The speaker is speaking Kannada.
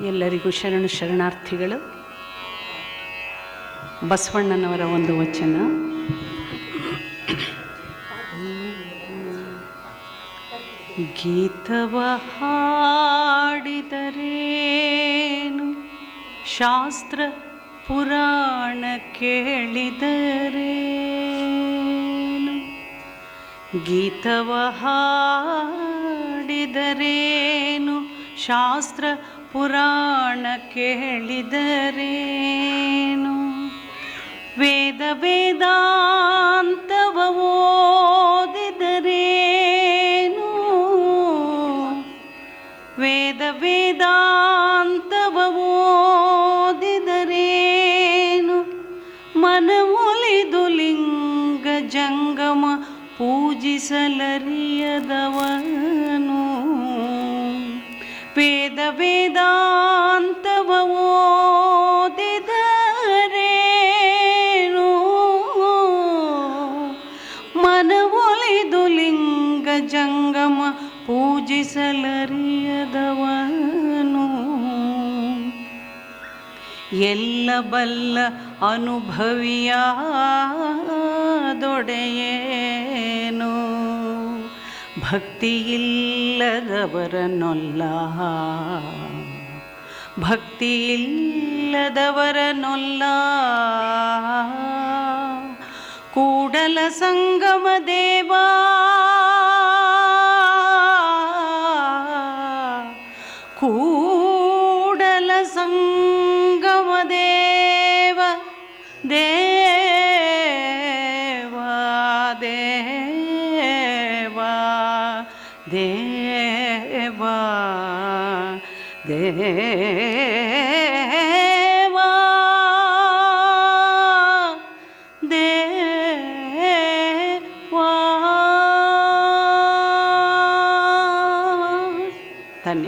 ಎಲ್ಲರಿಗೂ ಶರಣ ಶರಣಾರ್ಥಿಗಳು. ಬಸವಣ್ಣನವರ ಒಂದು ವಚನ. ಗೀತವ ಹಾಡಿದರೇನು? ಶಾಸ್ತ್ರ ಪುರಾಣ ಕೇಳಿದರೇನು? ಗೀತವ ಹಾಡಿದರೇನು? ಶಾಸ್ತ್ರ ಪುರಾಣ ಕೇಳಿದರೇನು? ವೇದ ವೇದಾಂತವ ಓದಿದರೇನು? ವೇದ ವೇದಾಂತವ ಓದಿದರೇನು? ಮನವೊಲಿದು ಲಿಂಗ ಜಂಗಮ ಪೂಜಿಸಲರಿಯದವನು. ವೇದ ವೇದಾಂತವ ಓದಿದರೇನು? ಮನವೊಲಿದು ಲಿಂಗ ಜಂಗಮ ಪೂಜಿಸಲರಿಯದವನು. ಎಲ್ಲ ಬಲ್ಲ ಅನುಭವಿಯಾದೊಡೆಯೇನು ಭಕ್ತಿಯಿಲ್ಲದವರನ್ನೊಲ್ಲ ಭಕ್ತಿಯಿಲ್ಲದವರನ್ನೊಲ್ಲ ಕೂಡಲ ಸಂಗಮ ದೇವಾ ಕೂಡಲ ಸಂಗಮ দেবা দেবা।